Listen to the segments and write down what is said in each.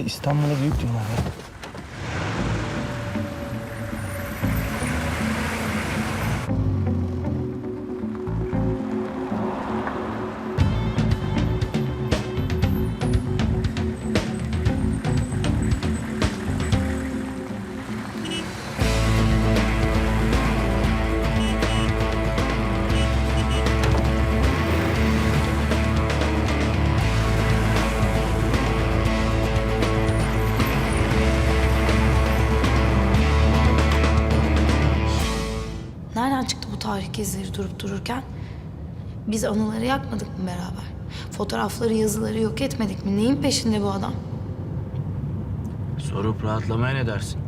İstanbul'a büyük diyorlar ya. Durup dururken? Biz anıları yakmadık mı beraber? Fotoğrafları, yazıları yok etmedik mi? Neyin peşinde bu adam? Sorup rahatlamaya ne dersin?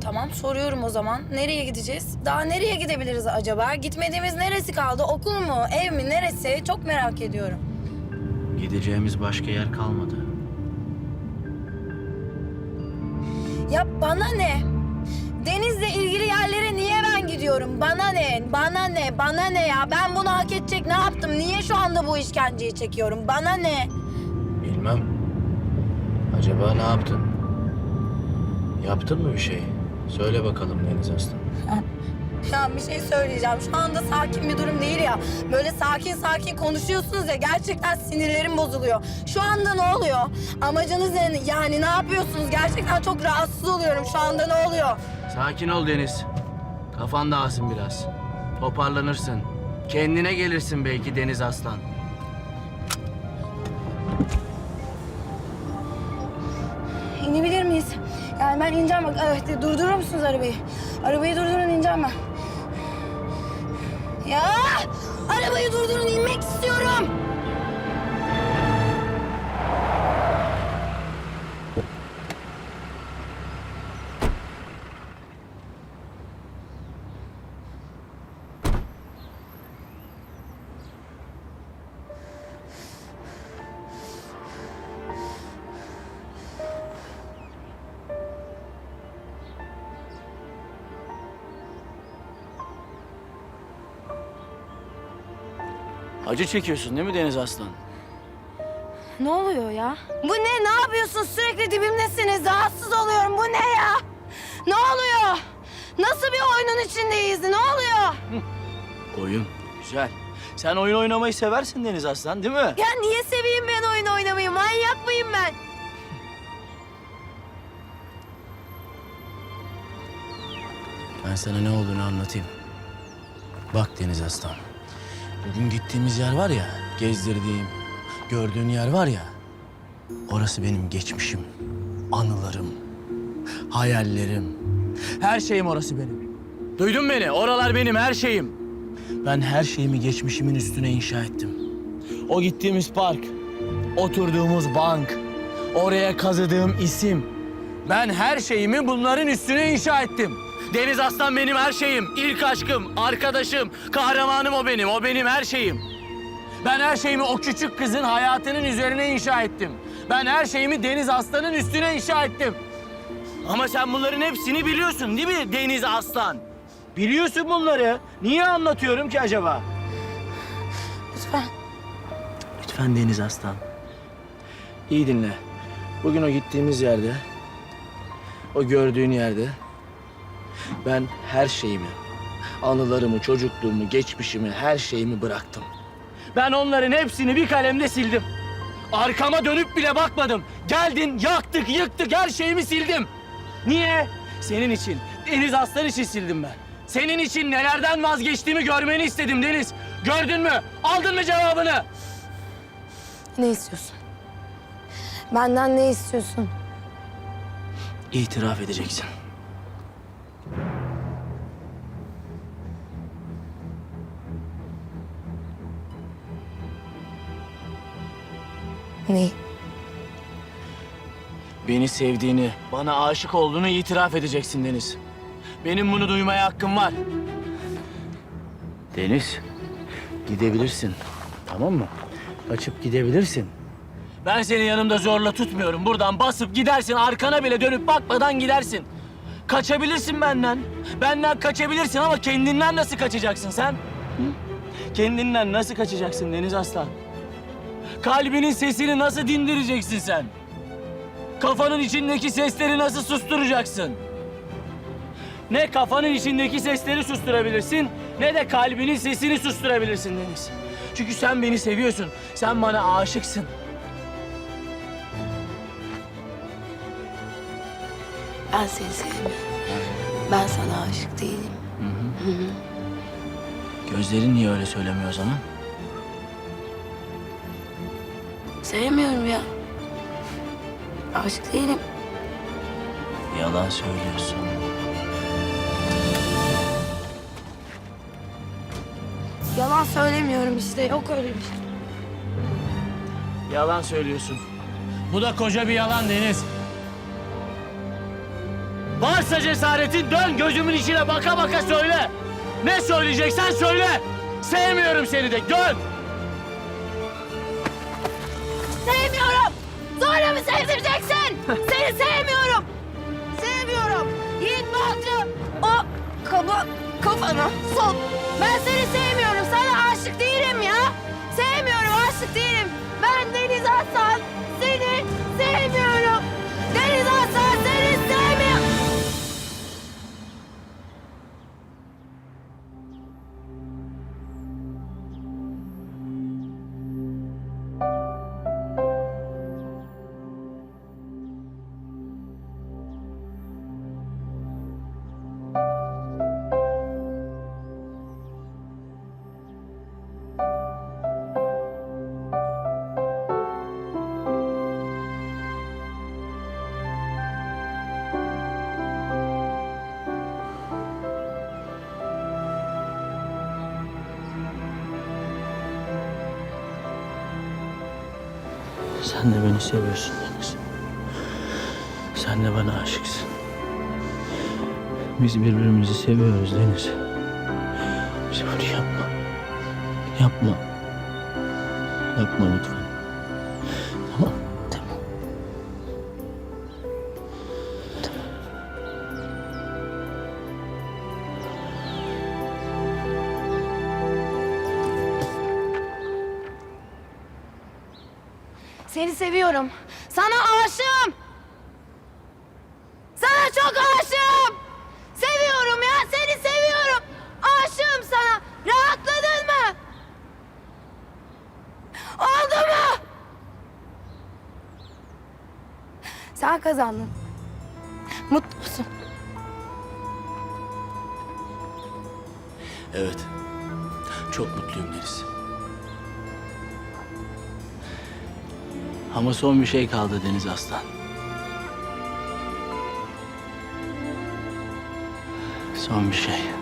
Tamam soruyorum o zaman. Nereye gideceğiz? Daha nereye gidebiliriz acaba? Gitmediğimiz neresi kaldı? Okul mu? Ev mi? Neresi? Çok merak ediyorum. Gideceğimiz başka yer kalmadı. Ya bana ne? Denizle ilgili yerlere niye ben gidiyorum? Bana ne? Bana ne? Bana ne ya? Ben bunu hak edecek ne yaptım? Niye şu anda bu işkenceyi çekiyorum? Bana ne? Bilmem. Acaba ne yaptın? Yaptın mı bir şey? Söyle bakalım Deniz Aslan. Ya bir şey söyleyeceğim. Şu anda sakin bir durum değil ya. Böyle sakin sakin konuşuyorsunuz ya gerçekten sinirlerim bozuluyor. Şu anda ne oluyor? Amacınız ne? Yani ne yapıyorsunuz? Gerçekten çok rahatsız oluyorum. Şu anda ne oluyor? Sakin ol Deniz. Kafan dağılsın biraz. Toparlanırsın. Kendine gelirsin belki Deniz Aslan. İnebilir miyiz? Yani ben ineceğim. Evet, durdurur musunuz arabayı? Arabayı durdurun ineceğim ben. Ya! Arabayı durdurun inmek istiyorum. Acı çekiyorsun değil mi Deniz Aslan? Ne oluyor ya? Bu ne? Ne yapıyorsun? Sürekli dibimdesiniz. Rahatsız oluyorum. Bu ne ya? Ne oluyor? Nasıl bir oyunun içindeyiz? Ne oluyor? Oyun. Güzel. Sen oyun oynamayı seversin Deniz Aslan değil mi? Ya niye seveyim ben oyun oynamayı? Manyak mıyım ben? Ben sana ne olduğunu anlatayım. Bak Deniz Aslan. Bugün gittiğimiz yer var ya, gezdirdiğim, gördüğün yer var ya. Orası benim geçmişim, anılarım, hayallerim. Her şeyim orası benim. Duydun beni? Oralar benim her şeyim. Ben her şeyimi geçmişimin üstüne inşa ettim. O gittiğimiz park, oturduğumuz bank, oraya kazıdığım isim. Ben her şeyimi bunların üstüne inşa ettim. Deniz Aslan benim her şeyim, ilk aşkım, arkadaşım, kahramanım o benim, o benim her şeyim. Ben her şeyimi o küçük kızın hayatının üzerine inşa ettim. Ben her şeyimi Deniz Aslan'ın üstüne inşa ettim. Ama sen bunların hepsini biliyorsun değil mi Deniz Aslan? Biliyorsun bunları. Niye anlatıyorum ki acaba? Lütfen. Lütfen Deniz Aslan. İyi dinle. Bugün o gittiğimiz yerde, o gördüğün yerde ben her şeyimi, anılarımı, çocukluğumu, geçmişimi, her şeyimi bıraktım. Ben onların hepsini bir kalemde sildim. Arkama dönüp bile bakmadım. Geldin, yaktık, yıktık, her şeyimi sildim. Niye? Senin için, Deniz Aslan için sildim ben. Senin için nelerden vazgeçtiğimi görmeni istedim Deniz. Gördün mü? Aldın mı cevabını? Ne istiyorsun? Benden ne istiyorsun? İtiraf edeceksin. Ne? Beni sevdiğini, bana aşık olduğunu itiraf edeceksin Deniz. Benim bunu duymaya hakkım var. Deniz, gidebilirsin. Tamam mı? Kaçıp gidebilirsin. Ben seni yanımda zorla tutmuyorum. Buradan basıp gidersin, arkana bile dönüp bakmadan gidersin. Kaçabilirsin benden. Benden kaçabilirsin ama kendinden nasıl kaçacaksın sen? Hı? Kendinden nasıl kaçacaksın Deniz Aslan? Kalbinin sesini nasıl dindireceksin sen? kafanın içindeki sesleri nasıl susturacaksın? Ne kafanın içindeki sesleri susturabilirsin ne de kalbinin sesini susturabilirsin Deniz. Çünkü sen beni seviyorsun. Sen bana aşıksın. Ben seni sevmiyorum. Ben sana aşık değilim. Gözlerin niye öyle söylemiyor o zaman? Sevmiyorum ya. Aşık değilim. Yalan söylüyorsun. Yalan söylemiyorum işte. Yok öyle bir şey. Yalan söylüyorsun. Bu da koca bir yalan Deniz. Varsa cesaretin dön gözümün içine baka baka söyle. Ne söyleyeceksen söyle. Sevmiyorum seni de dön. Sevmiyorum. Zorla mı sevdireceksin? Seni sevmiyorum. Sevmiyorum. Yiğit Balcı. O kaba kafana sok. Ben seni sevmiyorum. Sana aşık değilim ya. Sen de beni seviyorsun Deniz. Sen de bana aşıksın. Biz birbirimizi seviyoruz Deniz. Bize bunu yapma. Yapma. Yapma lütfen. Seni seviyorum. Sana aşığım. Sana çok aşığım. Seviyorum ya, seni seviyorum. Aşığım sana. Rahatladın mı? Oldu mu? Sen kazandın. Mutlu musun? Evet. Çok mutluyum Deniz. Ama son bir şey kaldı Deniz Aslan. Son bir şey.